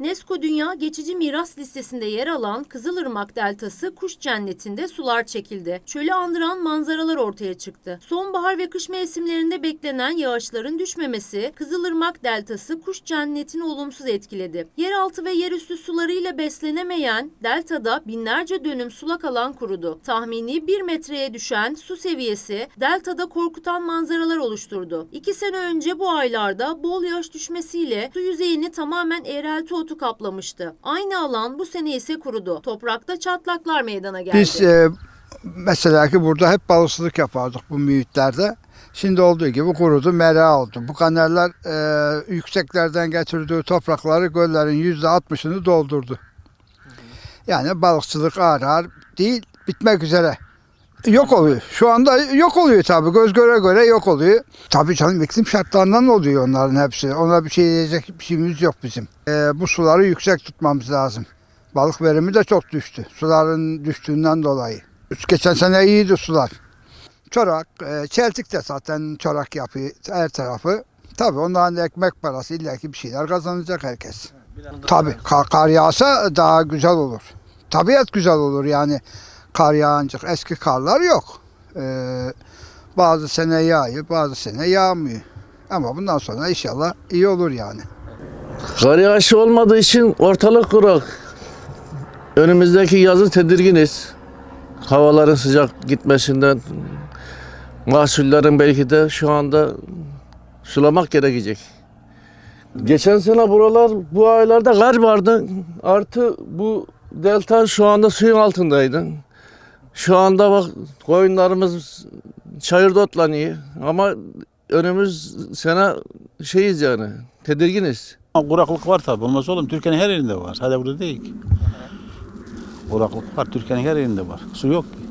UNESCO Dünya Geçici Miras Listesi'nde yer alan Kızılırmak Deltası kuş cennetinde sular çekildi. Çölü andıran manzaralar ortaya çıktı. Sonbahar ve kış mevsimlerinde beklenen yağışların düşmemesi Kızılırmak Deltası kuş cennetini olumsuz etkiledi. Yeraltı ve yerüstü sularıyla beslenemeyen deltada binlerce dönüm sulak alan kurudu. Tahmini 1 metreye düşen su seviyesi deltada korkutan manzaralar oluşturdu. İki sene önce bu aylarda bol yağış düşmesiyle su yüzeyini tamamen eğrelti otu kaplamıştı. Aynı alan bu sene ise kurudu. Toprakta çatlaklar meydana geldi. Biz e, mesela ki burada hep balıkçılık yapardık bu mühitlerde. Şimdi olduğu gibi kurudu, mera oldu. Bu kanallar e, yükseklerden getirdiği toprakları göllerin yüzde altmışını doldurdu. Yani balıkçılık ağır ağır değil, bitmek üzere. Yok oluyor. Şu anda yok oluyor tabii. Göz göre göre yok oluyor. Tabii canım iklim şartlarından oluyor onların hepsi. Ona bir şey diyecek bir şeyimiz yok bizim. E, bu suları yüksek tutmamız lazım. Balık verimi de çok düştü. Suların düştüğünden dolayı. Geçen sene iyiydi sular. Çorak, e, çeltik de zaten çorak yapıyor her tarafı. Tabii onların ekmek parası illaki bir şeyler kazanacak herkes. Tabii kar, kar yağsa daha güzel olur. Tabiat güzel olur yani kar yağınca. Eski karlar yok. Ee, bazı sene yağıyor, bazı sene yağmıyor. Ama bundan sonra inşallah iyi olur yani. Kar yağışı olmadığı için ortalık kurak. Önümüzdeki yazı tedirginiz. Havaların sıcak gitmesinden mahsullerin belki de şu anda sulamak gerekecek. Geçen sene buralar bu aylarda kar vardı. Artı bu delta şu anda suyun altındaydı. Şu anda bak koyunlarımız çayırda otlanıyor. Ama önümüz sene şeyiz yani tedirginiz. Kuraklık var tabi olmaz oğlum. Türkiye'nin her yerinde var. Sadece burada değil ki. Kuraklık var. Türkiye'nin her yerinde var. Su yok ki.